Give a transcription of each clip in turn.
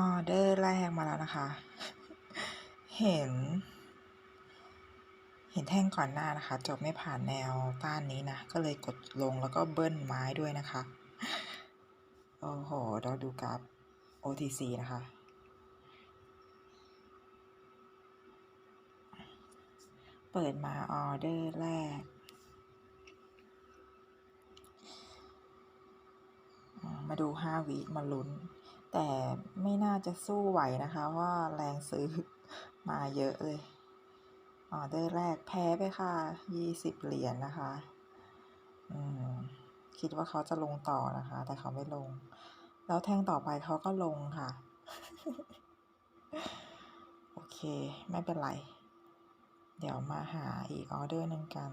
ออเดอร์แรกมาแล้วนะคะ เห็น เห็นแท่งก่อนหน้านะคะ จบไม่ผ่านแนวต้านนี้นะ ก็เลยกดลงแล้วก็เบิ้ลไม้ด้วยนะคะ โอ้โห เราดูกราฟ OTC นะคะ เปิดมาออเดอร์แรกมาดู 5วิมาลุ้น แต่ไม่น่าจะสู้ไหวนะคะว่าแรงซื้อมาเยอะเลยออเดอร์แรกแพ้ไปค่ะ20เหรียญนะคะ อืม คิดว่าเขาจะลงต่อนะคะ แต่เขาไม่ลง แล้วแท่งต่อไปเขาก็ลงค่ะ โอเค ไม่เป็นไร เดี๋ยวมาหาอีกออเดอร์หนึ่งกัน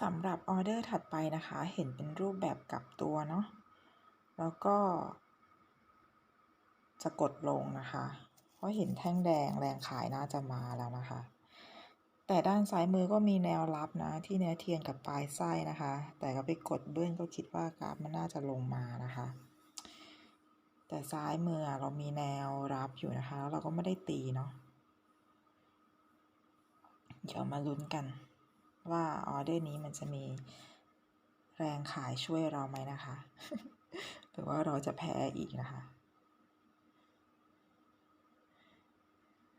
สำหรับออเดอร์ถัดไปนะคะ เห็นเป็นรูปแบบกลับตัวเนาะ แล้วก็ จะกดลงนะคะ เพราะเห็นแท่งแดงแรงขายน่าจะมาแล้วนะคะ แต่ด้านซ้ายมือก็มีแนวรับนะ ที่เนื้อเทียนกับปลายไส้นะคะ แต่ก็ไปกดเบิ้ลก็คิดว่ากราฟมันน่าจะลงมานะคะ แต่ซ้ายมืออะเรามีแนวรับอยู่นะคะ แล้วเราก็ไม่ได้ตีเนาะ เดี๋ยวมาลุ้นกัน ว่าออเดอร์นี้มันจะมีแรงขายช่วยเราไหมนะคะ หรือว่าเราจะแพ้อีกนะคะ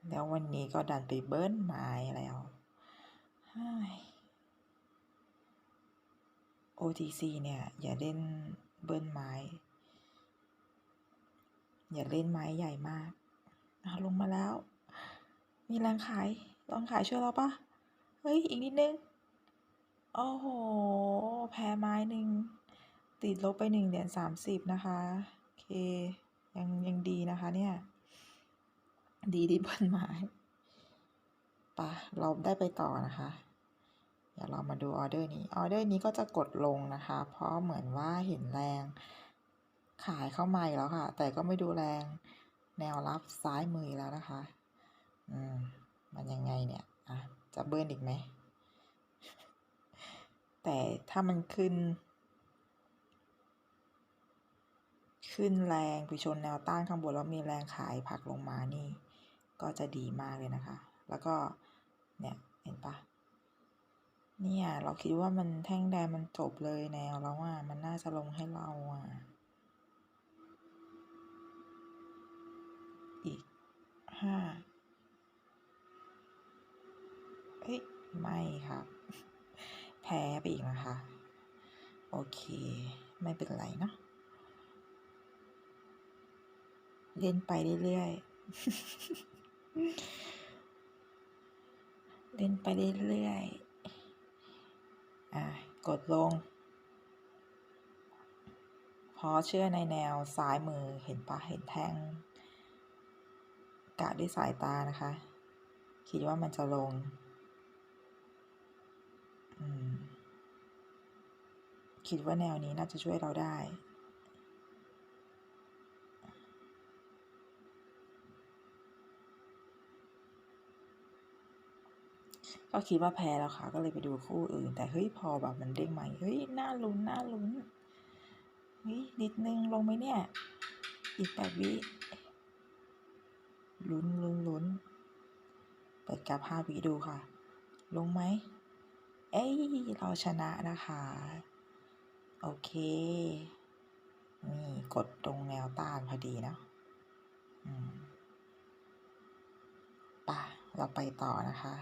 แล้ววันนี้ก็ดันไปเบิ้ลไม้แล้ว OTC เนี่ย อย่าเล่นเบิ้ลไม้ อย่าเล่นไม้ใหญ่มากลงมาแล้ว มีแรงขายลองขายช่วยเราปะเฮ้ย อีกนิดนึง โอ้โห แพ้ไม้หนึ่ง ติดลบไปหนึ่งเหรียญสามสิบนะคะ โอเค ยังยังดีนะคะเนี่ย ดีดีเบิ้ลไม้ปะเราได้ไปต่อนะคะ เดี๋ยวเรามาดูออเดอร์นี้ ออเดอร์นี้ก็จะกดลงนะคะ เพราะเหมือนว่าเห็นแรง ขายเข้ามาแล้วค่ะ แต่ก็ไม่ดูแรงแนวรับซ้ายมือแล้วนะคะ อืม มันยังไงเนี่ย อะ จะเบิ้ลอีกไหม แต่ถ้ามันขึ้น ขึ้นแรงไปชนแนวต้านข้างบนแล้วมีแรงขายผักลงมานี่ ก็จะดีมากเลยนะคะ แล้วก็เนี่ยเห็นปะเนี่ยเราคิดว่ามันแท่งแดงมันจบเลยแนวแล้วอะมันน่าจะลงให้เราอะอีกห้าเอ้ย ไม่ครับ พ้ไปอีกนะคะ โอเค ไม่เป็นไรเนาะเล่นไปเรื่อยๆ เล่นไปเรื่อยๆ อะ กดลง พอเชื่อในแนวซ้ายมือเห็นปะเห็นแท่งกะด้วยสายตานะคะ คิดว่ามันจะลง คิดว่าแนวนี้น่าจะช่วยเราได้ ก็คิดว่าแพ้แล้วค่ะ ก็เลยไปดูคู่อื่น แต่เฮ้ยพอแบบมันเด้งใหมาเฮ้ยน่าลุ้นน่าลุ้นเฮ้ยนิดนึงลงไหมเนี่ย อีกแปดวิลุ้นลุ้นลุ้นเปิดกราฟห้าวิดูค่ะ ลงไหม เอ้ย เราชนะนะคะ โอเค นี่กดตรงแนวต้านพอดีเนาะป่ะ เราไปต่อนะคะ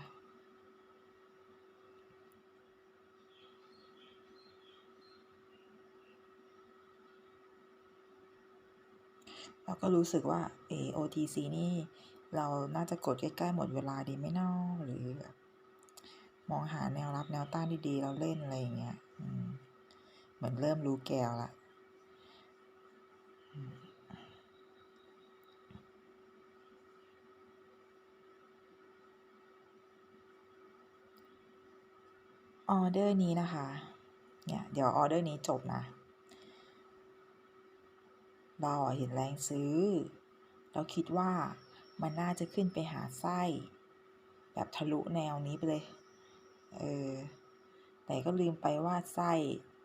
เราก็รู้สึกว่าเอ OTC นี่ เราน่าจะกดใกล้ ๆ หมดเวลาดีไหมเนาะหรือแบบ มองหาแนวรับแนวต้านดีๆเราเล่นอะไรอย่างเงี้ยเหมือนเริ่มรู้แกวละออเดอร์นี้นะคะ เนี่ย เดี๋ยวออเดอร์นี้จบนะ เราเห็นแรงซื้อ เราคิดว่ามันน่าจะขึ้นไปหาไส้ แบบทะลุแนวนี้ไปเลย เออ แต่ก็ลืมไปว่าไส้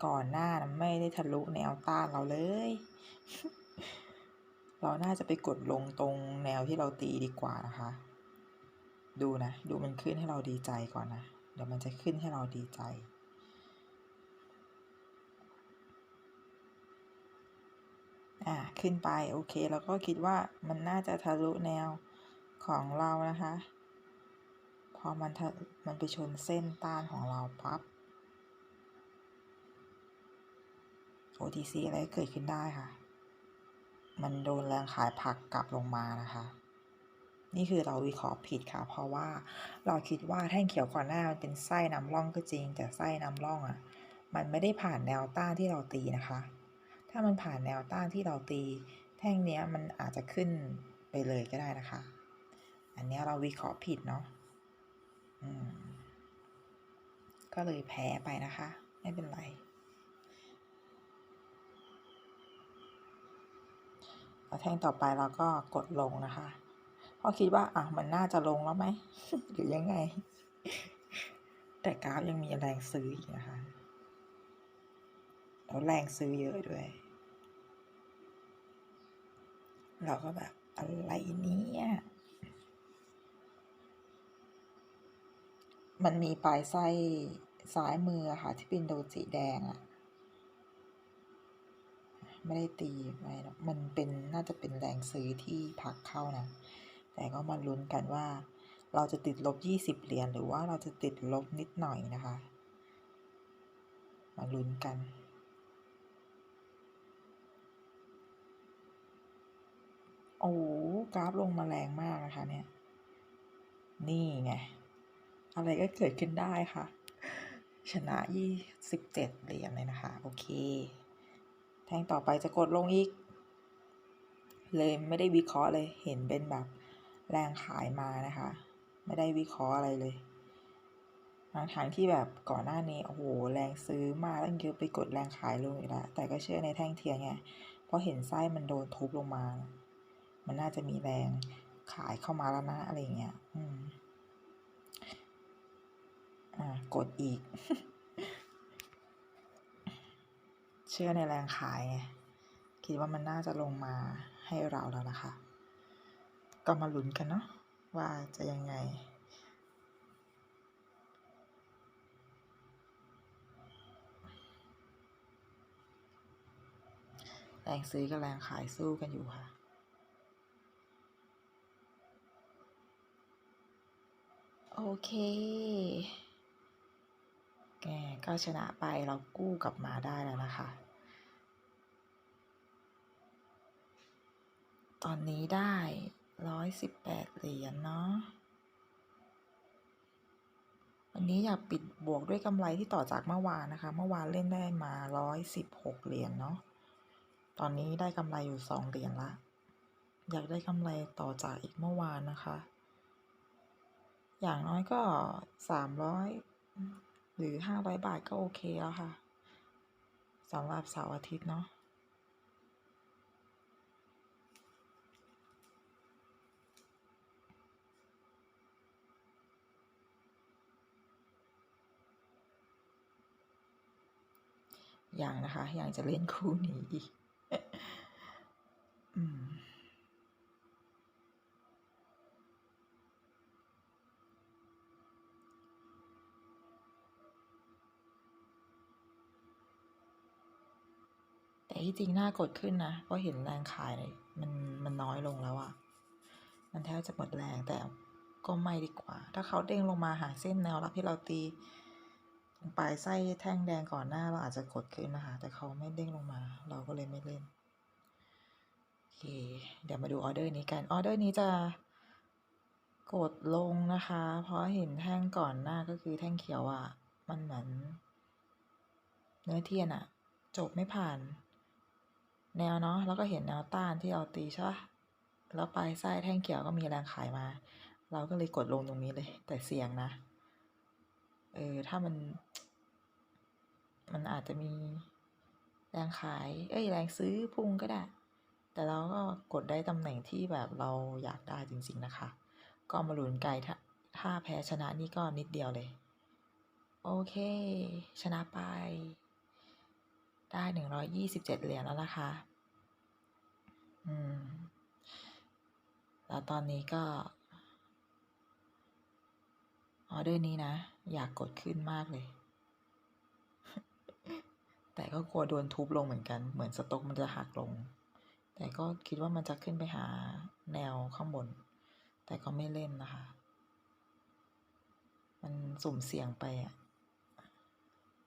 ก่อนหน้านะไม่ได้ทะลุแนวต้านเราเลย เราน่าจะไปกดลงตรงแนวที่เราตีดีกว่านะคะ ดูนะ ดูมันขึ้นให้เราดีใจก่อนนะ เดี๋ยวมันจะขึ้นให้เราดีใจอ่าขึ้นไปโอเค แล้วก็คิดว่ามันน่าจะทะลุแนวของเรานะคะ พอมันมันไปชนเส้นต้านของเราปั๊บ OTC อะไรเกิดขึ้นได้ค่ะ มันโดนแรงขายผักกลับลงมานะคะ นี่คือเราวิเคราะห์ผิดค่ะ เพราะว่าเราคิดว่าแท่งเขียวก่อนหน้ามันเป็นไส้นำร่องก็จริง แต่ไส้นำร่องอะ่ะ มันไม่ได้ผ่านแนวต้านที่เราตีนะคะ ถ้ามันผ่านแนวต้านที่เราตี แท่งเนี้ยมันอาจจะขึ้นไปเลยก็ได้นะคะ อันนี้เราวิเคราะห์ผิดเนาะ ก็เลยแพ้ไปนะคะ ไม่เป็นไร แล้วแท่งต่อไปเราก็กดลงนะคะเพราะคิดว่าอะมันน่าจะลงแล้วไหมหรือยังไง แต่กราฟยังมีแรงซื้ออีกนะคะแล้วแรงซื้อเยอะด้วย เราก็แบบอะไรเนี่ย มันมีปลายไส้ซ้ายมืออะค่ะ ที่เป็นโดจิแดงอะไม่ได้ตีไม่มันเป็นน่าจะเป็นแรงซื้อที่พักเข้านะ แต่ก็มาลุ้นกันว่า เราจะติดลบ 20 เหรียญหรือว่าเราจะติดลบนิดหน่อยนะคะ มาลุ้นกันโอ้กราฟลงมาแรงมากนะคะเนี่ย นี่ไง อะไรก็เกิดขึ้นได้ค่ะ ชนะ27เหรียญเลยนะคะ โอเค แทงต่อไปจะกดลงอีก เลยไม่ได้วิเคราะห์เลย เห็นเป็นแบบแรงขายมานะคะ ไม่ได้วิเคราะห์อะไรเลยทางทางที่แบบก่อนหน้านี้โอ้โหแรงซื้อมาตั้งเยอะไปกดแรงขายลงอีกแล้วแต่ก็เชื่อในแท่งเทียนไงเพราะเห็นไส้มันโดนทุบลงมา มันน่าจะมีแรงขายเข้ามาแล้วนะอะไรเงี้ย อืม กดอีก เชื่อในแรงขายไงคิดว่ามันน่าจะลงมาให้เราแล้วนะคะ ก็มาลุ้นกันเนาะว่าจะยังไง แรงซื้อกับแรงขายสู้กันอยู่ค่ะโอเค แกก็ชนะไปเรากู้กลับมาได้แล้วนะคะ ตอนนี้ได้ร้อยสิบแปดเหรียญเนาะวันนี้อยากปิดบวกด้วยกำไรที่ต่อจากเมื่อวานนะคะ เมื่อวานเล่นได้มาร้อยสิบหกเหรียญเนาะ ตอนนี้ได้กำไรอยู่สองเหรียญละ อยากได้กำไรต่อจากอีกเมื่อวานนะคะ อย่างน้อยก็สามร้อย หรือห้าร้อยบาทก็โอเคแล้วค่ะสำหรับเสาร์อาทิตย์เนาะอย่างนะคะ อย่างจะเล่นคู่นี้อีก อืม แต่ ที่จริงน่ากดขึ้นนะเพราะเห็นแรงขายเลยมันมันน้อยลงแล้วอะมันแทบจะหมดแรงแต่ก็ไม่ดีกว่า ถ้าเขาเด้งลงมาหาเส้นแนวรับที่เราตีตรงปลายไส้แท่งแดงก่อนหน้าเราอาจจะกดขึ้นนะคะ แต่เขาไม่เด้งลงมา เราก็เลยไม่เล่นโอเคเดี๋ยวมาดูออเดอร์นี้กันออเดอร์นี้จะกดลงนะคะ เพราะเห็นแท่งก่อนหน้าก็คือแท่งเขียวอะ่ะ มันเหมือน เนื้อเทียนอะ่ะ จบไม่ผ่าน แนวเนาะแล้วก็เห็นแนวต้านที่เราตีใช่ปะแล้วปลายไส้แท่งเขียวก็มีแรงขายมา เราก็เลยกดลงตรงนี้เลย แต่เสี่ยงนะ เออ ถ้ามัน มันอาจจะมีแรงขาย เอ้ย แรงซื้อพุ่งก็ได้ แต่เราก็กดได้ตำแหน่งที่แบบเราอยากได้จริง ๆนะคะ ก็มาลุ้นไกลถ้าถ้าแพ้ชนะนี่ก็นิดเดียวเลย โอเค ชนะไป ได้หนึ่งร้อยยี่สิบเจ็ดเหรียญแล้วนะคะ อืม แล้วตอนนี้ก็ออเดอร์นี้นะ อยากกดขึ้นมากเลย แต่ก็กลัวโดนทุบลงเหมือนกัน เหมือนสต็อกมันจะหักลง แต่ก็คิดว่ามันจะขึ้นไปหาแนวข้างบน แต่ก็ไม่เล่นนะคะ มันสุ่มเสี่ยงไปอะ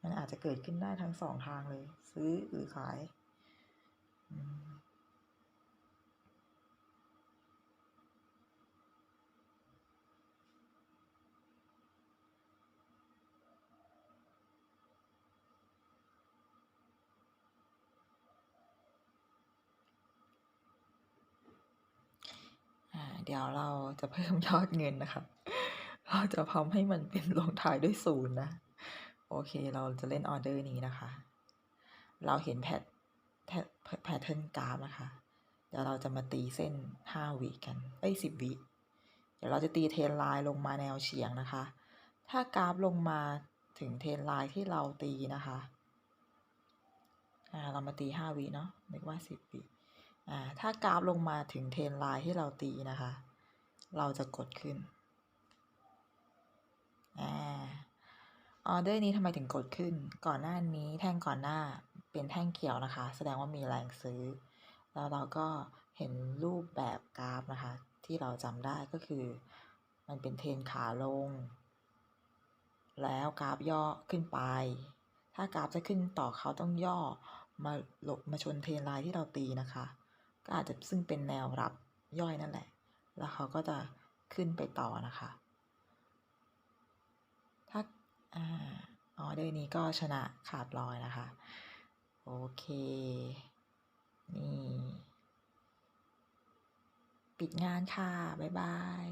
มันอาจจะเกิดขึ้นได้ทั้งสองทางเลย ซื้อหรือขายเดี๋ยวเราจะเพิ่มยอดเงินนะคะเราจะทำให้มันเป็นลงท้ายด้วยศูนย์นะ โอเค เราจะเล่นออเดอร์นี้นะคะ เราเห็นแพทแพทเทิร์นกราฟนะคะ เดี๋ยวเราจะมาตีเส้นห้าวิกัน เอ้ยสิบวิ เดี๋ยวเราจะตีเทนไลน์ลงมาแนวเฉียงนะคะ ถ้ากราฟลงมาถึงเทนไลน์ที่เราตีนะคะ อ่า เรามาตีห้าวิเนาะนึกว่าสิบวิ อ่า ถ้ากราฟลงมาถึงเทนไลน์ที่เราตีนะคะ เราจะกดขึ้น อ่า ออเดอร์นี้ทำไมถึงกดขึ้น ก่อนหน้านี้แท่งก่อนหน้าเป็นแท่งเขียวนะคะ แสดงว่ามีแรงซื้อ แล้วเราก็เห็นรูปแบบกราฟนะคะ ที่เราจำได้ก็คือ มันเป็นเทรนขาลง แล้วกราฟย่อขึ้นไป ถ้ากราฟจะขึ้นต่อเขาต้องย่อมาหลบมาชนเทรนไลน์ที่เราตีนะคะ ก็อาจจะซึ่งเป็นแนวรับย่อยนั่นแหละ แล้วเขาก็จะขึ้นไปต่อนะคะ อ๋ออเดอร์นี้ก็ชนะขาดลอยนะคะ โอเค นี่ ปิดงานค่ะ บ๊ายบาย